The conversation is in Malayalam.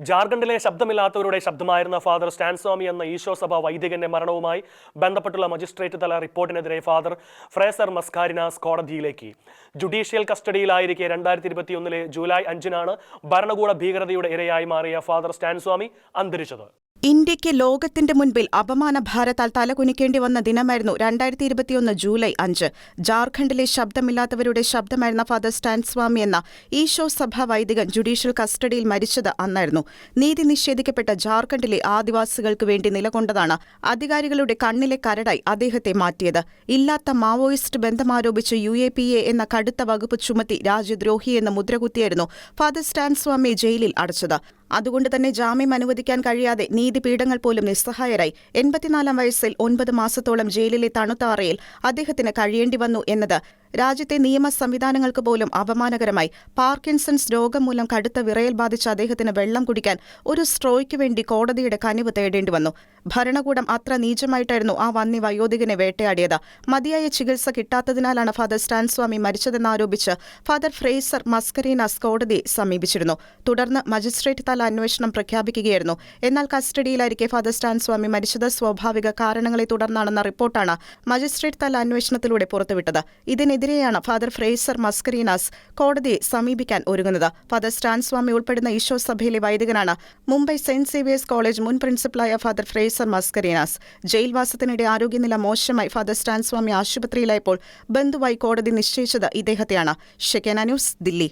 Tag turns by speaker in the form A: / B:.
A: ജാർഖണ്ഡിലെ ശബ്ദമില്ലാത്തവരുടെ ശബ്ദമായിരുന്ന ഫാദർ സ്റ്റാൻസ്വാമി എന്ന ഈശോ സഭ വൈദികന്റെ മരണവുമായി ബന്ധപ്പെട്ടുള്ള മജിസ്ട്രേറ്റ് തല റിപ്പോർട്ടിനെതിരെ ഫാദർ ഫ്രേസർ മസ്കാരിനാസ് കോടതിയിലേക്ക്. ജുഡീഷ്യൽ കസ്റ്റഡിയിലായിരിക്കെ രണ്ടായിരത്തി ഇരുപത്തിയൊന്നിലെ ജൂലൈ അഞ്ചിനാണ് ഭരണകൂട ഭീകരതയുടെ ഇരയായി മാറിയ ഫാദർ സ്റ്റാൻസ്വാമി അന്തരിച്ചത്.
B: ഇന്ത്യയ്ക്ക് ലോകത്തിന്റെ മുൻപിൽ അപമാന ഭാരത്താൽ തലകുനിക്കേണ്ടി വന്ന ദിനമായിരുന്നു രണ്ടായിരത്തി ഇരുപത്തിയൊന്ന് ജൂലൈ അഞ്ച്. ജാർഖണ്ഡിലെ ശബ്ദമില്ലാത്തവരുടെ ശബ്ദമായിരുന്ന ഫാദർ സ്റ്റാൻ സ്വാമി എന്ന ഈശോ സഭ വൈദികൻ ജുഡീഷ്യൽ കസ്റ്റഡിയിൽ മരിച്ചത് അന്നായിരുന്നു. നീതി നിഷേധിക്കപ്പെട്ട ജാർഖണ്ഡിലെ ആദിവാസികൾക്ക് വേണ്ടി നിലകൊണ്ടതാണ് അധികാരികളുടെ കണ്ണിലെ കരടായി അദ്ദേഹത്തെ മാറ്റിയത്. ഇല്ലാത്ത മാവോയിസ്റ്റ് ബന്ധമാരോപിച്ച് യു എ പി എ എന്ന കടുത്ത വകുപ്പ് ചുമത്തി രാജ്യദ്രോഹിയെന്ന് മുദ്രകുത്തിയായിരുന്നു ഫാദർ സ്റ്റാൻ സ്വാമിയെ ജയിലിൽ അടച്ചത്. അതുകൊണ്ട് തന്നെ ജാമ്യം അനുവദിക്കാൻ കഴിയാതെ നീതിപീഠങ്ങൾ പോലും നിസ്സഹായരായി. എൺപത്തിനാലാം വയസ്സിൽ ഒൻപത് മാസത്തോളം ജയിലിലെ തണുത്ത അറയിൽ അദ്ദേഹത്തിന് കഴിയേണ്ടി വന്നു എന്നത് രാജ്യത്തെ നിയമ സംവിധാനങ്ങൾക്ക് പോലും അപമാനകരമായി പാർക്കിൻസൺസ് രോഗം മൂലം കടുത്ത വിറയൽ ബാധിച്ച അദ്ദേഹത്തിന് വെള്ളം കുടിക്കാൻ ഒരു സ്ട്രോയ്ക്ക് വേണ്ടി കോടതിയുടെ കനിവ് തേടേണ്ടി വന്നു. ഭരണകൂടം അത്ര നീചമായിട്ടായിരുന്നു ആ വന്നി വയോധികനെ വേട്ടയാടിയത്. മതിയായ ചികിത്സ കിട്ടാത്തതിനാലാണ് ഫാദർ സ്റ്റാൻസ്വാമി മരിച്ചതെന്നാരോപിച്ച് ഫാദർ ഫ്രേസർ മസ്കരീനാസ് കോടതിയെ സമീപിച്ചിരുന്നു. തുടർന്ന് മജിസ്ട്രേറ്റ് തല അന്വേഷണം പ്രഖ്യാപിക്കുകയായിരുന്നു. എന്നാൽ കസ്റ്റഡിയിലായിരിക്കെ ഫാദർ സ്റ്റാൻസ്വാമി മരിച്ചത് സ്വാഭാവിക കാരണങ്ങളെ തുടർന്നാണെന്ന റിപ്പോർട്ടാണ് മജിസ്ട്രേറ്റ് തല അന്വേഷണത്തിലൂടെ പുറത്തുവിട്ടത്. ഇതിനെതിരെയാണ് ഫാദർ ഫ്രേസർ മസ്കരീനാസ് കോടതിയെ സമീപിക്കാൻ ഒരുങ്ങുന്നത്. ഫാദർ സ്റ്റാൻസ്വാമി ഉൾപ്പെടുന്ന ഈശോ സഭയിലെ വൈദികനാണ് മുംബൈ സെന്റ് സേവിയേഴ്സ് കോളേജ് മുൻ പ്രിൻസിപ്പലായ ഫാദർ ഫ്രേസർ മസ്കരീനാസ്. ജയിൽവാസത്തിനിടെ ആരോഗ്യനില മോശമായി ഫാദർ സ്റ്റാൻസ്വാമി ആശുപത്രിയിലായപ്പോൾ ബന്ധുവായി കോടതി നിശ്ചയിച്ചത് ഇദ്ദേഹത്തെയാണ്. ഷെക്കേന ന്യൂസ് ദില്ലി.